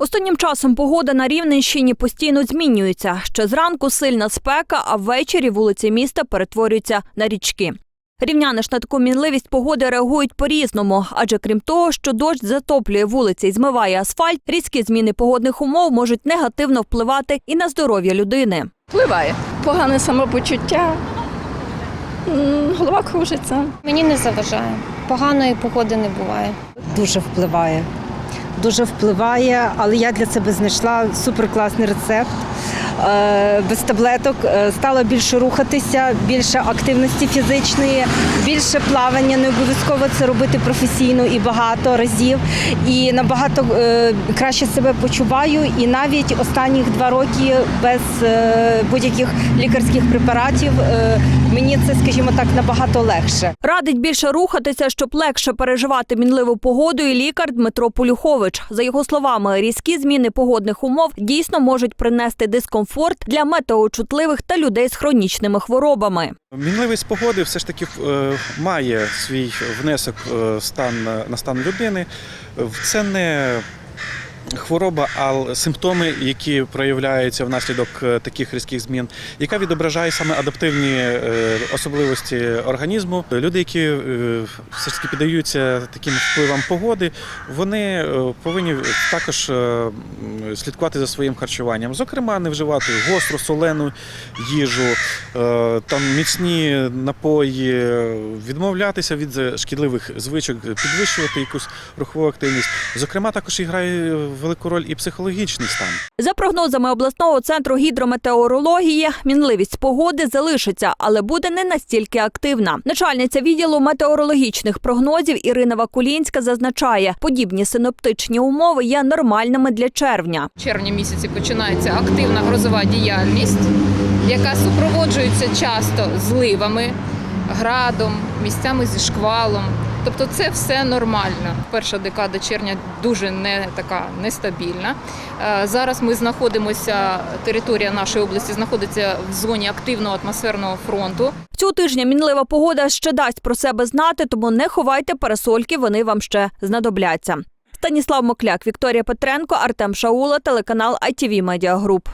Останнім часом погода на Рівненщині постійно змінюється. Ще зранку сильна спека, а ввечері вулиці міста перетворюються на річки. Рівняни ж на таку мінливість погоди реагують по-різному, адже крім того, що дощ затоплює вулиці і змиває асфальт, різкі зміни погодних умов можуть негативно впливати і на здоров'я людини. Впливає. Погане самопочуття, голова кружиться. Мені не заважає. Поганої погоди не буває. дуже впливає. Дуже впливає, але я для себе знайшла суперкласний рецепт. Е, Без таблеток е, стала більше рухатися, більше активності фізичної, більше плавання. Не обов'язково це робити професійно і багато разів. І набагато е, краще себе почуваю. І навіть останніх два роки без будь-яких лікарських препаратів мені це, скажімо так, набагато легше. Радить більше рухатися, щоб легше переживати мінливу погоду, і лікар Дмитро Полюхович. За його словами, різкі зміни погодних умов дійсно можуть принести дискомфорт для метеочутливих та людей з хронічними хворобами. Мінливість погоди все ж таки е, має свій внесок е, стан на стан людини. Це не хвороба, а симптоми, які проявляються внаслідок е, таких різких змін, яка відображає саме адаптивні е, особливості організму. Люди, які е, все ж таки піддаються таким впливам погоди, вони повинні також слідкувати за своїм харчуванням, зокрема, не вживати гостру солену їжу, там міцні напої, відмовлятися від шкідливих звичок, підвищувати якусь рухову активність. Зокрема, також і грає велику роль і психологічний стан. За прогнозами обласного центру гідрометеорології, мінливість погоди залишиться, але буде не настільки активна. Начальниця відділу метеорологічних прогнозів Ірина Вакулінська зазначає, подібні синоптичні умови є нормальними для червня. В червні місяці починається активна грозова діяльність, яка супроводжується часто зливами, градом, місцями зі шквалом. Тобто це все нормально. Перша декада червня дуже не така нестабільна. Е, Зараз ми знаходимося, територія нашої області знаходиться в зоні активного атмосферного фронту. Цього тижня мінлива погода ще дасть про себе знати, тому не ховайте парасольки, вони вам ще знадобляться. Станіслав Мокляк, Вікторія Петренко, Артем Шаула, телеканал ITV Media Group.